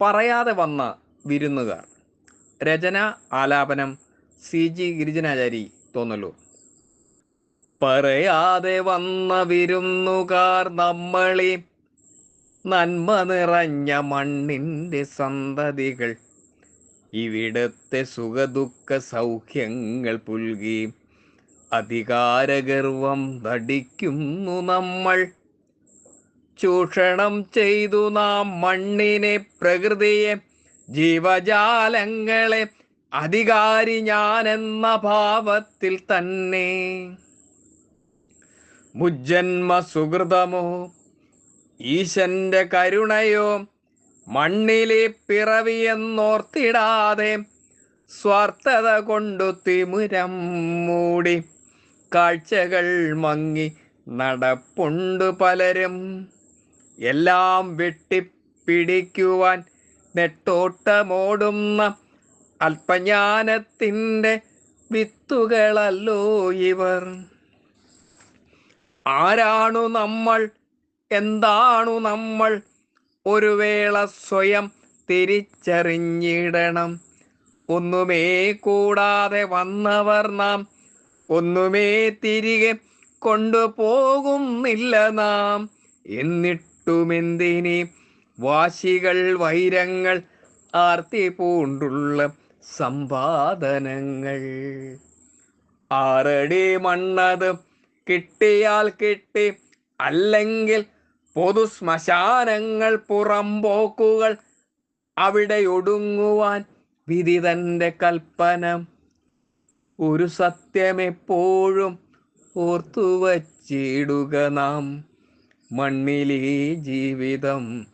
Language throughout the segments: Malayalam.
പറയാതെ വന്ന വിരുന്നുകാർ. രചന ആലാപനം സി. ജി. ഗിരിജനാചാരി തോന്നലൂർ പറയാതെ വന്ന വിരുന്നുകാർ നമ്മളി നന്മ നിറഞ്ഞ മണ്ണിന്റെ സന്തതികൾ. ഇവിടത്തെ സുഖദുഃഖ സൗഖ്യങ്ങൾ പുൽകി. അധികാരഗർവം നടിക്കുന്നു നമ്മൾ. ചൂഷണം ചെയ്തു നാം മണ്ണിനെ പ്രകൃതിയെ ജീവജാലങ്ങളെ അധികാരി ഞാനെന്ന ഭാവത്തിൽ തന്നെ. മുജ്ജന്മ സുഹൃതമോ ഈശന്റെ കരുണയോ മണ്ണിലെ പിറവിയെന്നോർത്തിടാതെ സ്വാർത്ഥത കൊണ്ടു തിമുരം മൂടി കാഴ്ചകൾ മങ്ങി നടപ്പുണ്ട് പലരും. എല്ലാം വെട്ടിപ്പിടിക്കുവാൻ നെട്ടോട്ടമോടുന്ന അല്പജ്ഞാനത്തിന്റെ വിത്തുകളല്ലോ ഇവർ. ആരാണു നമ്മൾ? എന്താണു നമ്മൾ? ഒരു വേള സ്വയം തിരിച്ചറിഞ്ഞിടണം. ഒന്നുമേ കൂടാതെ വന്നവർ നാം ഒന്നുമേ തിരികെ കൊണ്ടുപോകുന്നില്ല നാം. എന്നിട്ടുമെന്തിനി വാശികൾ വൈരങ്ങൾ ആർത്തി പൂണ്ടുള്ള സമ്പാദനങ്ങൾ ആറടി മണ്ണത് കിട്ടിയാൽ കിട്ടി അല്ലെങ്കിൽ പൊതു ശ്മശാനങ്ങൾ പുറമ്പോക്കുകൾ അവിടെ ഒടുങ്ങുവാൻ വിധി തന്റെ കൽപ്പന. ഒരു സത്യമെപ്പോഴും ഓർത്തു വച്ചിടുക നാം. മണ്ണിലേ ജീവിതം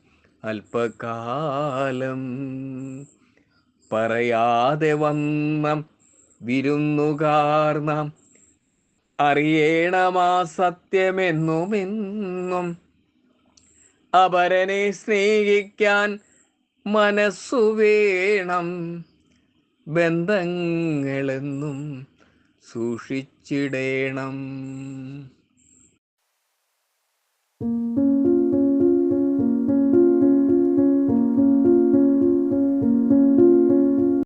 അല്പകാലം. പറയാതെ വന്ന വിരുന്നുകാർ നാം അറിയണമാ സത്യമെന്നുമെന്നും അപരനെ സ്നേഹിക്കാൻ മനസ്സു വേണം. ബന്ധങ്ങളെന്നും സൂക്ഷിച്ചിടേണം.